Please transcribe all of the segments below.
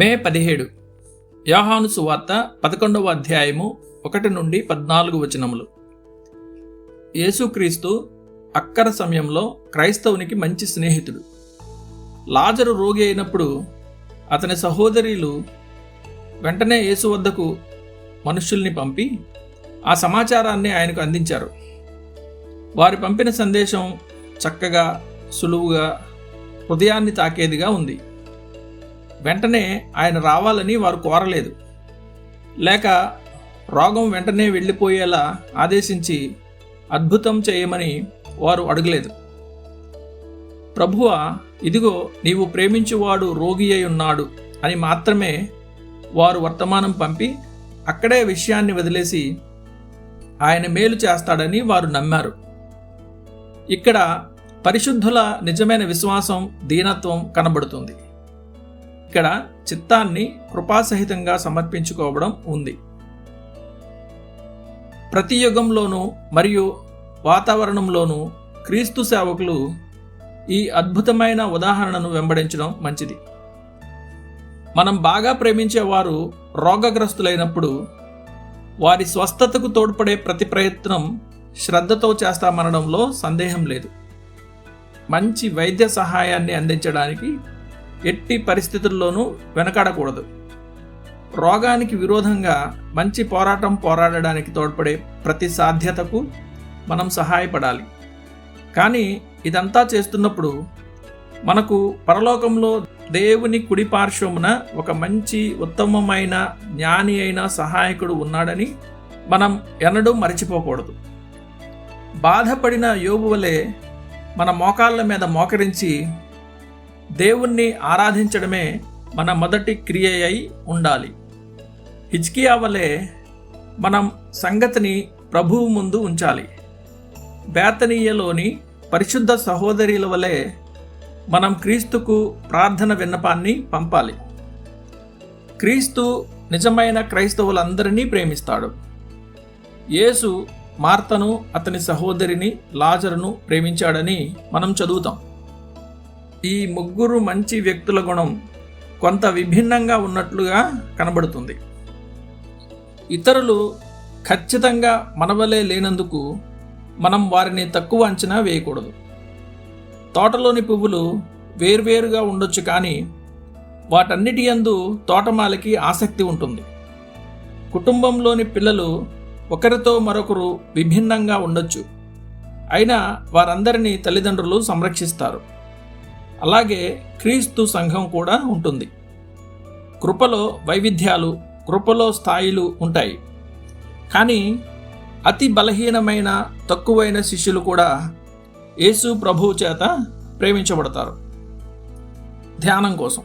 మే పదిహేడు. యాహాను సువార్త పదకొండవ అధ్యాయము ఒకటి నుండి పద్నాలుగు వచనములు. యేసుక్రీస్తు అక్కర సమయంలో క్రైస్తవునికి మంచి స్నేహితుడు. లాజరు రోగి అయినప్పుడు అతని సహోదరులు వెంటనే యేసు వద్దకు మనుష్యుల్ని పంపి ఆ సమాచారాన్ని ఆయనకు అందించారు. వారి పంపిన సందేశం చక్కగా సులువుగా హృదయాన్ని తాకేదిగా ఉంది. వెంటనే ఆయన రావాలని వారు కోరలేదు. లేక రోగం వెంటనే వెళ్ళిపోయేలా ఆదేశించి అద్భుతం చేయమని వారు అడగలేదు. ప్రభువ ఇదిగో నీవు ప్రేమించువాడు రోగి అయి ఉన్నాడు అని మాత్రమే వారు వర్తమానం పంపి అక్కడే విషయాన్ని వదిలేసి ఆయన మేలు చేస్తాడని వారు నమ్మారు. ఇక్కడ పరిశుద్ధుల నిజమైన విశ్వాసం దీనత్వం కనబడుతుంది. ఇక్కడ చిత్తాన్ని కృపాసహితంగా సమర్పించుకోవడం ఉంది. ప్రతి యుగంలోనూ మరియు వాతావరణంలోనూ క్రీస్తు సేవకులు ఈ అద్భుతమైన ఉదాహరణను వెంబడించడం మంచిది. మనం బాగా ప్రేమించేవారు రోగగ్రస్తులైనప్పుడు వారి స్వస్థతకు తోడ్పడే ప్రతి ప్రయత్నం శ్రద్ధతో చేస్తామనడంలో సందేహం లేదు. మంచి వైద్య సహాయాన్ని అందించడానికి ఎట్టి పరిస్థితుల్లోనూ వెనకాడకూడదు. రోగానికి విరోధంగా మంచి పోరాటం పోరాడడానికి తోడ్పడే ప్రతి సాధ్యతకు మనం సహాయపడాలి. కానీ ఇదంతా చేస్తున్నప్పుడు మనకు పరలోకంలో దేవుని కుడి పార్శ్వమున ఒక మంచి ఉత్తమమైన జ్ఞాని అయిన సహాయకుడు ఉన్నాడని మనం ఎన్నడూ మరచిపోకూడదు. బాధపడిన యోగు వలె మన మోకాళ్ళ మీద మోకరించి దేవుణ్ణి ఆరాధించడమే మన మొదటి క్రియ అయి ఉండాలి. హిజ్కియా వలె మనం సంగతిని ప్రభువు ముందు ఉంచాలి. బేతనీయలోని పరిశుద్ధ సహోదరుల వలె మనం క్రీస్తుకు ప్రార్థన విన్నపాన్ని పంపాలి. క్రీస్తు నిజమైన క్రైస్తవులందరినీ ప్రేమిస్తాడు. యేసు మార్తను అతని సహోదరిని లాజరును ప్రేమించాడని మనం చదువుతాం. ఈ ముగ్గురు మంచి వ్యక్తుల గుణం కొంత విభిన్నంగా ఉన్నట్లుగా కనబడుతుంది. ఇతరులు ఖచ్చితంగా మనవలే లేనందుకు మనం వారిని తక్కువ అంచనా వేయకూడదు. తోటలోని పువ్వులు వేర్వేరుగా ఉండొచ్చు కానీ వాటన్నిటి యందు తోటమాలకి ఆసక్తి ఉంటుంది. కుటుంబంలోని పిల్లలు ఒకరితో మరొకరు విభిన్నంగా ఉండొచ్చు. అయినా వారందరినీ తల్లిదండ్రులు సంరక్షిస్తారు. అలాగే క్రీస్తు సంఘం కూడా ఉంటుంది. కృపలో వైవిధ్యాలు కృపలో స్థాయిలు ఉంటాయి. కానీ అతి బలహీనమైన తక్కువైన శిష్యులు కూడా యేసు ప్రభువు చేత ప్రేమించబడతారు. ధ్యానం కోసం.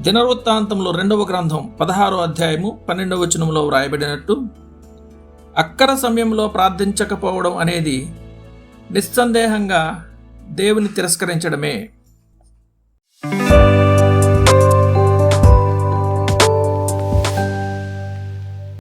దినవృత్తాంతంలో రెండవ గ్రంథం పదహారో అధ్యాయము పన్నెండవ వచనంలో వ్రాయబడినట్టు అక్కర సమయంలో ప్రార్థించకపోవడం అనేది నిస్సందేహంగా దేవుని తిరస్కరించడమే.